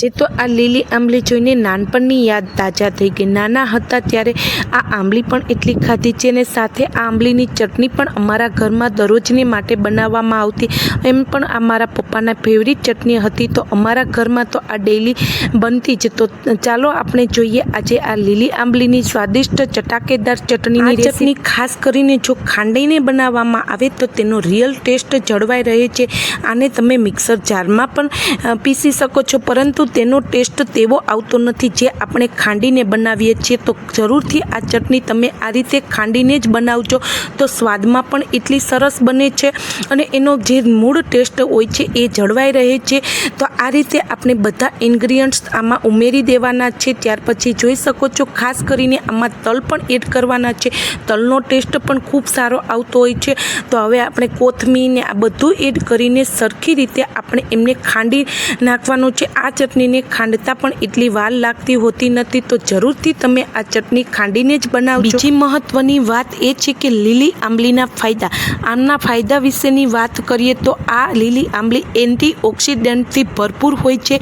જે તો આ લીલી આંબલી જોઈને નાનપણની યાદ તાજા થઈ ગઈ. નાના હતા ત્યારે આ આંબલી પણ એટલી ખાધી છે અને સાથે આ આંબલીની ચટણી પણ અમારા ઘરમાં દરરોજને માટે બનાવવામાં આવતી. એમ પણ આ મારા પપ્પાના ફેવરિટ ચટણી હતી તો અમારા ઘરમાં તો આ ડેલી બનતી જ. તો ચાલો આપણે જોઈએ આજે આ લીલી આંબલીની સ્વાદિષ્ટ ચટાકેદાર ચટણીની ચટણી ખાસ કરીને જો ખાંડીને બનાવવામાં આવે તો તેનો રિયલ ટેસ્ટ જળવાઈ રહે છે. આને તમે મિક્સર જારમાં પણ પીસી શકો છો. પરંતુ તેનો ટેસ્ટ તેવો આવતો નથી. જે આપણે ખાંડીને બનાવીએ છીએ, તો જરૂરથી આ ચટણી તમે આ રીતે ખાંડીને જ બનાવજો. તો સ્વાદમાં પણ એટલી સરસ બને છે અને એનો જે મૂળ ટેસ્ટ હોય છે, એ જળવાઈ રહે છે. તો આ રીતે આપણે બધા ઇન્ગ્રીડિયન્ટ્સ આમાં ઉમેરી દેવાના છે. ત્યાર પછી જોઈ શકો છો, ખાસ કરીને આમાં તલ પણ એડ કરવાના છે. તલનો ટેસ્ટ પણ ખૂબ સારો આવતો હોય છે. તો હવે આપણે કોથમીરને આ બધું એડ કરીને સરખી રીતે આપણે એમને ખાંડી નાખવાનું છે. આ ચટણીને ખાંડતા પણ એટલી વાર લાગતી હોતી નથી, તો જરૂરથી તમે આ ચટણી ખાંડીને જ બનાવજો. બીજી મહત્વની વાત એ છે કે લીલી આંબલીના ફાયદા. આમના ફાયદા વિશેની વાત કરીએ તો આ લીલી આંબલી એન્ટીઓક્સિડન્ટથી ભરપૂર હોય છે.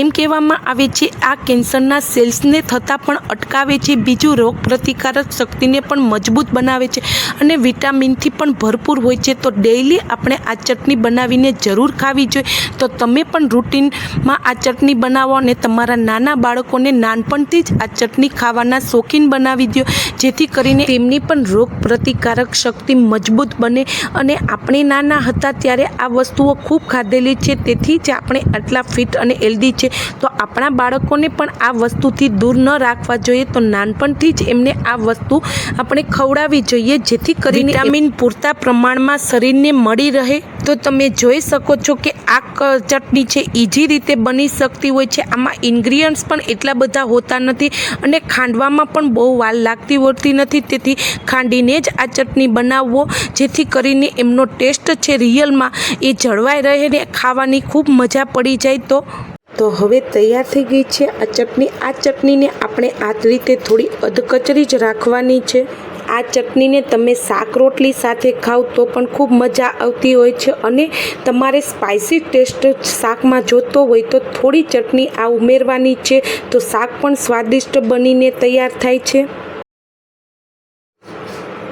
એમ કહેવામાં આવે છે, આ કેન્સરના સેલ્સને થતાં પણ અટકાવે છે, બીજું રોગ પ્રતિકારક શક્તિને પણ મજબૂત બનાવે છે અને વિટામિનથી પણ ભરપૂર હોય છે. તો ડેઈલી આપણે આ ચટણી બનાવીને જરૂર ખાવી જોઈએ. તો તમે પણ રૂટીનમાં આ ચટણી બનાવો અને તમારા નાના બાળકોને નાનપણથી જ આ ચટણી ખાવાના શોખીન બનાવી દો. જેથી કરીને તેમની પણ રોગ પ્રતિકારક શક્તિ મજબૂત બને અને આપણે નાના હતા ત્યારે આ વસ્તુઓ ખૂબ ખાધેલી છે. તેથી જ આપણે આટલા ફિટ અને હેલ્ધી છે. તો આપણા બાળકોને પણ આ વસ્તુથી દૂર ન રાખવા જોઈએ. તો નાનપણથી જ એમને આ વસ્તુ આપણે ખવડાવવી જોઈએ. જેથી કરીને વિટામિન પૂરતા પ્રમાણમાં શરીરને મળી રહે. તો તમે જોઈ શકો છો કે આ ચટણી છે ઇઝી રીતે બની શકતી હોય છે. આમાં ઇન્ગ્રીડિયન્ટ્સ પણ એટલા બધા હોતા નથી અને ખાંડવામાં પણ બહુ વાર લાગતી હોતી નથી. તેથી ખાંડીને જ આ ચટણી બનાવવો, જેથી કરીને એમનો ટેસ્ટ છે રિયલમાં એ જળવાઈ રહે ને ખાવાની ખૂબ મજા પડી જાય તો. તો હવે તૈયાર થઈ ગઈ છે આ ચટણી. આ ચટણીને આપણે આ રીતે થોડી અધકચરી જ રાખવાની છે. આ ચટણીને તમે શાક રોટલી સાથે ખાવ તો પણ ખૂબ મજા આવતી હોય છે અને તમારે સ્પાઇસી ટેસ્ટ શાકમાં જોતો હોય તો થોડી ચટણી આ ઉમેરવાની છે તો શાક પણ સ્વાદિષ્ટ બનીને તૈયાર થાય છે.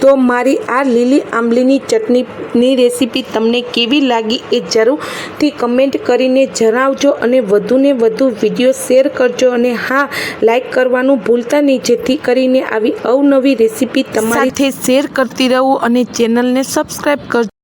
તો મારી આ લીલી આંબલીની ચટણીની રેસીપી તમને કેવી લાગી એ જરૂરથી કમેન્ટ કરીને જણાવજો અને વધુને વધુ વીડિયો શેર કરજો અને હા, લાઈક કરવાનું ભૂલતા નહીં. જેથી કરીને આવી અવનવી રેસીપી તમારી શેર કરતી રહું અને ચેનલને સબસ્ક્રાઈબ કરજો.